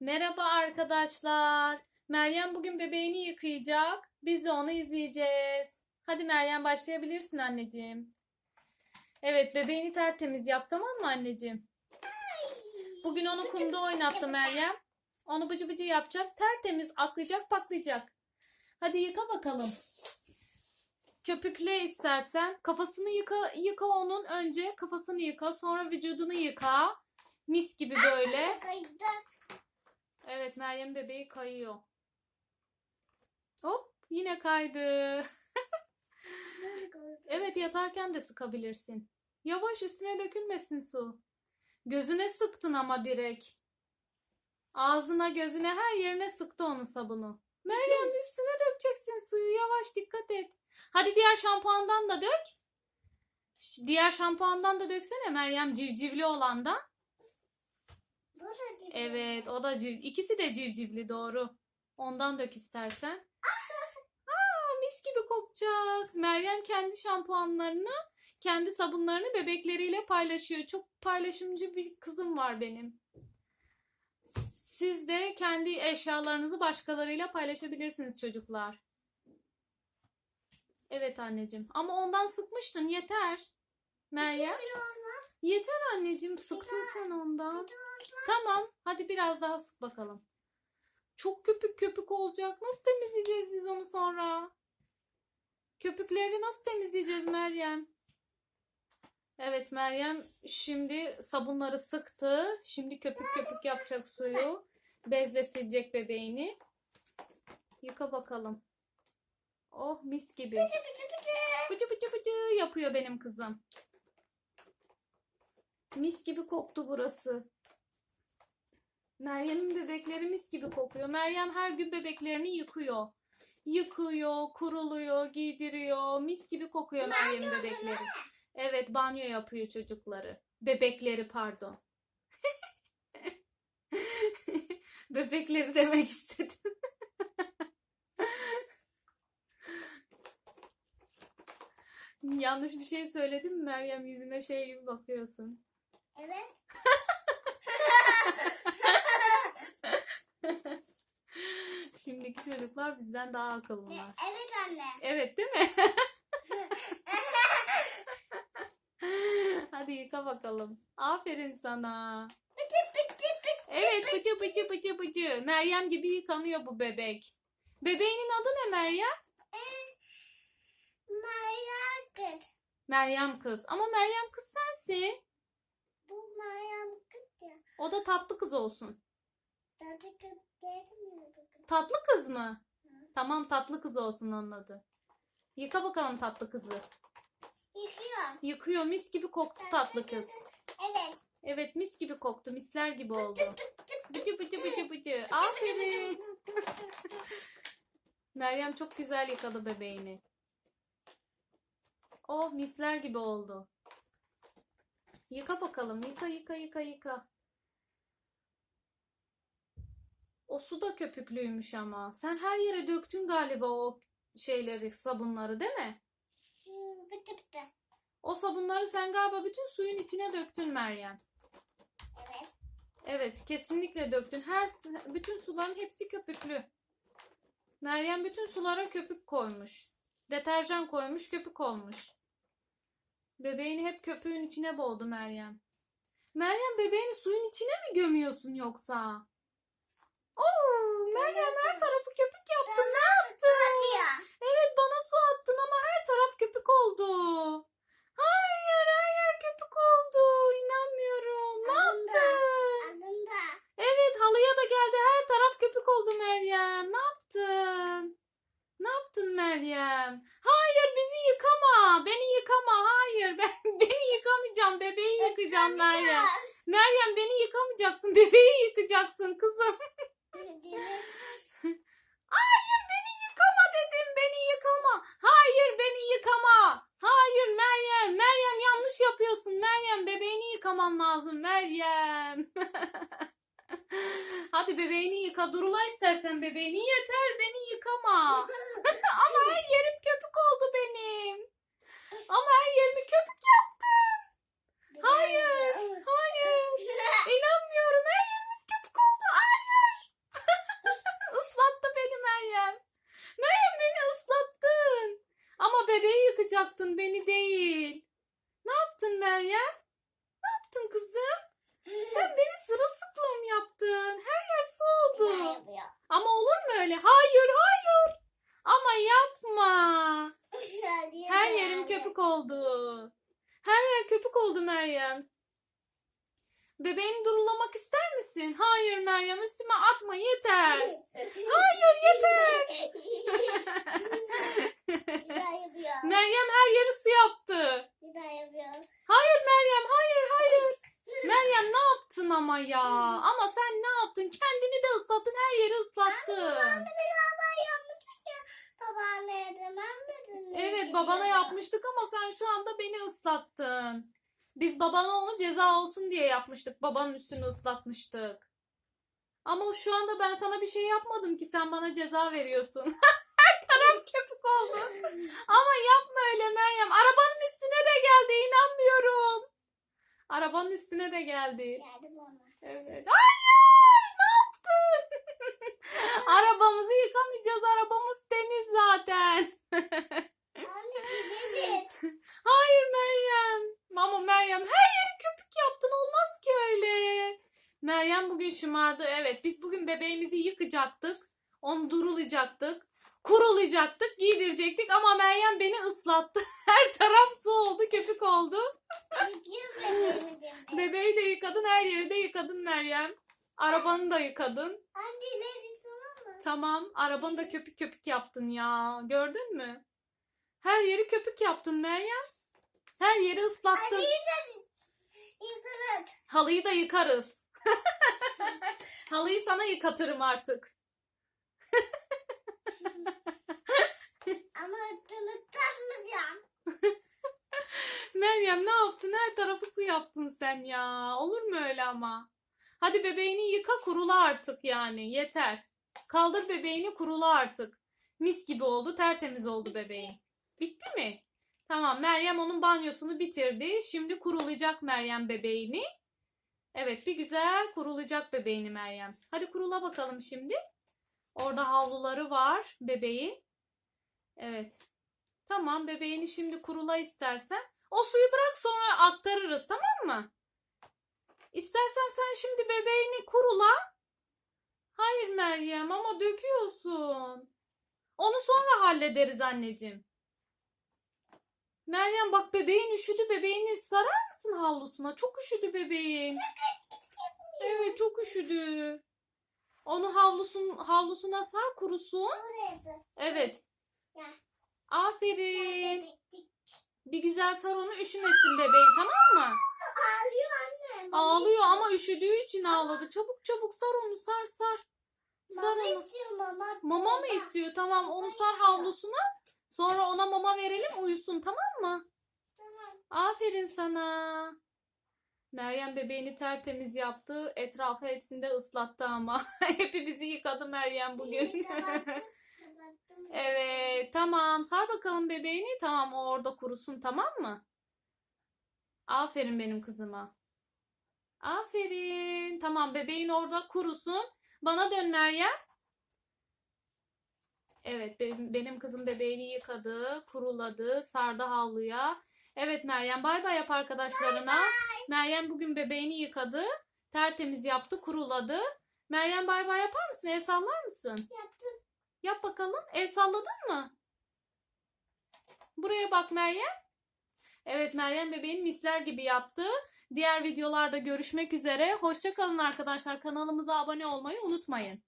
Merhaba arkadaşlar. Meryem bugün bebeğini yıkayacak. Biz de onu izleyeceğiz. Hadi Meryem başlayabilirsin anneciğim. Evet bebeğini tertemiz yap tamam mı anneciğim? Bugün onu kumda oynattı Meryem. Onu bıcı bıcı yapacak. Tertemiz aklayacak paklayacak. Hadi yıka bakalım. Köpükle istersen. Kafasını yıka, yıka onun önce. Kafasını yıka. Sonra vücudunu yıka. Mis gibi böyle. Evet Meryem bebeği kayıyor. Hop yine kaydı. Evet yatarken de sıkabilirsin. Yavaş üstüne dökülmesin su. Gözüne sıktın ama direkt. Ağzına gözüne her yerine sıktı onun sabunu. Meryem üstüne dökeceksin suyu yavaş dikkat et. Hadi diğer şampuandan da dök. Diğer şampuandan da döksene Meryem civcivli olandan. Evet o da civ ikisi de civcivli doğru. Ondan dök istersen. Aa, mis gibi kokacak. Meryem kendi şampuanlarını, kendi sabunlarını bebekleriyle paylaşıyor. Çok paylaşımcı bir kızım var benim. Siz de kendi eşyalarınızı başkalarıyla paylaşabilirsiniz çocuklar. Evet anneciğim. Ama ondan sıkmıştın yeter. Meryem. Yeter anneciğim sıktın sen ondan. Tamam. Hadi biraz daha sık bakalım. Çok köpük köpük olacak. Nasıl temizleyeceğiz biz onu sonra? Köpükleri nasıl temizleyeceğiz Meryem? Evet Meryem şimdi sabunları sıktı. Şimdi köpük köpük yapacak suyu. Bezle silecek bebeğini. Yıka bakalım. Oh mis gibi. Bıcı bıcı bıcı yapıyor benim kızım. Mis gibi koktu burası. Meryem'in bebekleri mis gibi kokuyor. Meryem her gün bebeklerini yıkıyor. Yıkıyor, kuruluyor, giydiriyor. Mis gibi kokuyor Meryem'in bebekleri. Evet, banyo yapıyor çocukları. Bebekleri pardon. Bebekleri demek istedim. Yanlış bir şey söyledim mi Meryem yüzüme şey gibi bakıyorsun. Şimdiki çocuklar bizden daha akıllılar. Evet anne. Evet değil mi? Hadi yıka bakalım. Aferin sana. Evet bıcı bıcı bıcı bıcı. Meryem gibi yıkanıyor bu bebek. Bebeğinin adı ne Meryem? Meryem kız. Meryem kız. Ama Meryem kız sensin. Bu Meryem kız ya. O da tatlı kız olsun. Tatlı kız mı? Tamam tatlı kız olsun onun adı. Yıka bakalım tatlı kızı. Yıkıyorum. Yıkıyor mis gibi koktu tatlı kız. Evet. Evet mis gibi koktu. Misler gibi oldu. Bıcı bıcı bıcı bıcı. Aferin. Meryem çok güzel yıkadı bebeğini. Oh misler gibi oldu. Yıka bakalım. Yıka yıka yıka yıka. O su da köpüklüymüş ama. Sen her yere döktün galiba o şeyleri, sabunları değil mi? Hmm, Bitti bitti. O sabunları sen galiba bütün suyun içine döktün Meryem. Evet. Evet, kesinlikle döktün. Her bütün suların hepsi köpüklü. Meryem bütün sulara köpük koymuş. Deterjan koymuş, köpük olmuş. Bebeğini hep köpüğün içine boğdu Meryem. Meryem bebeğini suyun içine mi gömüyorsun yoksa? Oo, Meryem her tarafı köpük yaptın. Ne yaptın? ya. Evet bana su attın ama her taraf köpük oldu. Hayır her yer köpük oldu. İnanmıyorum. Ne yaptın? Evet halıya da geldi. Her taraf köpük oldu Meryem. Ne yaptın? Ne yaptın Meryem? Hayır bizi yıkama. Beni yıkama. Hayır ben beni yıkamayacağım. Bebeği yıkayacağım Meryem. Meryem beni yıkamayacaksın. Bebeği yıkacaksın kızım. Hayır beni yıkama dedim. Beni yıkama. Hayır beni yıkama. Hayır Meryem. Meryem yanlış yapıyorsun. Meryem bebeğini yıkaman lazım. Meryem. Hadi bebeğini yıka. Durula istersen bebeğini. Yeter beni yıkama. Ama her yerim köpük oldu benim. Ama her yerimi köpük yaptın. Bebeğini durulamak ister misin? Hayır Meryem üstüme atma yeter. Hayır yeter. Meryem her yeri su yaptı. Hayır Meryem hayır hayır. Meryem ne yaptın ama ya? Ama sen ne yaptın? Kendini de ıslattın her yeri ıslattın. De Evet babana yapmıştık ama sen şu anda beni ıslattın. Biz babana onu ceza olsun diye yapmıştık. Babanın üstünü ıslatmıştık. Ama şu anda ben sana bir şey yapmadım ki sen bana ceza veriyorsun. Her taraf köpük oldu. Ama yapma öyle Meryem. Arabanın üstüne de geldi inanmıyorum. Arabanın üstüne de geldi. Geldi bana. Evet. Hayır! Ne yaptın? Arabamızı yıkamayacağız. Arabamız temiz zaten. Anne bilelim. Hayır Meryem. Ama Meryem her yeri köpük yaptın. Olmaz ki öyle. Meryem bugün şımardı. Evet biz bugün bebeğimizi yıkacaktık. Onu durulayacaktık. Kurulayacaktık. Giydirecektik ama Meryem beni ıslattı. Her taraf su oldu. Köpük oldu. Bebeği de yıkadın. Her yeri de yıkadın Meryem. Arabanı da yıkadın. Anne ileri sana mı? Tamam. Arabanı da köpük köpük yaptın ya. Gördün mü? Her yeri köpük yaptın Meryem. Her yeri ıslattın. Hadi yıkarız. Yıkarız. Halıyı da yıkarız. Halıyı sana yıkatırım artık. Ama üstümü takmayacağım. Meryem ne yaptın? Her tarafı su yaptın sen ya. Olur mu öyle ama? Hadi bebeğini yıka kurula artık yani. Yeter. Kaldır bebeğini kurula artık. Mis gibi oldu. Tertemiz oldu bebeğin. Bitti mi? Tamam Meryem onun banyosunu bitirdi. Şimdi kurulayacak Meryem bebeğini. Evet bir güzel kurulayacak bebeğini Meryem. Hadi kurula bakalım şimdi. Orada havluları var bebeğin. Evet. Tamam bebeğini şimdi kurula istersen. O suyu bırak sonra aktarırız tamam mı? İstersen sen şimdi bebeğini kurula. Hayır Meryem ama döküyorsun. Onu sonra hallederiz anneciğim. Meryem bak bebeğin üşüdü. Bebeğini sarar mısın havlusuna? Çok üşüdü bebeğin. Evet çok üşüdü. Onu havlusun, havlusuna sar kurusun. Evet. Aferin. Bir güzel sar onu üşümesin bebeğin tamam mı? Ağlıyor anne. Ağlıyor ama üşüdüğü için ağladı. Çabuk çabuk sar onu sar sar. Sar Mama onu. istiyor mama. Mama mı istiyor? Tamam onu sar havlusuna. Sonra ona mama verelim uyusun tamam mı? Tamam. Aferin sana. Meryem bebeğini tertemiz yaptı. Etrafı hepsinde ıslattı ama. Hepimizi yıkadı Meryem bugün. Evet tamam sar bakalım bebeğini. Tamam o orada kurusun tamam mı? Aferin benim kızıma. Aferin. Tamam bebeğin orada kurusun. Bana dön Meryem. Evet benim, benim kızım bebeğini yıkadı, kuruladı, sardı havluya. Evet Meryem bay bay yap arkadaşlarına. Meryem bugün bebeğini yıkadı, tertemiz yaptı, kuruladı. Meryem bay bay yapar mısın? El sallar mısın? Yaptım. Yap bakalım. El salladın mı? Buraya bak Meryem. Evet Meryem bebeğin misler gibi yaptı. Diğer videolarda görüşmek üzere. Hoşçakalın arkadaşlar. Kanalımıza abone olmayı unutmayın.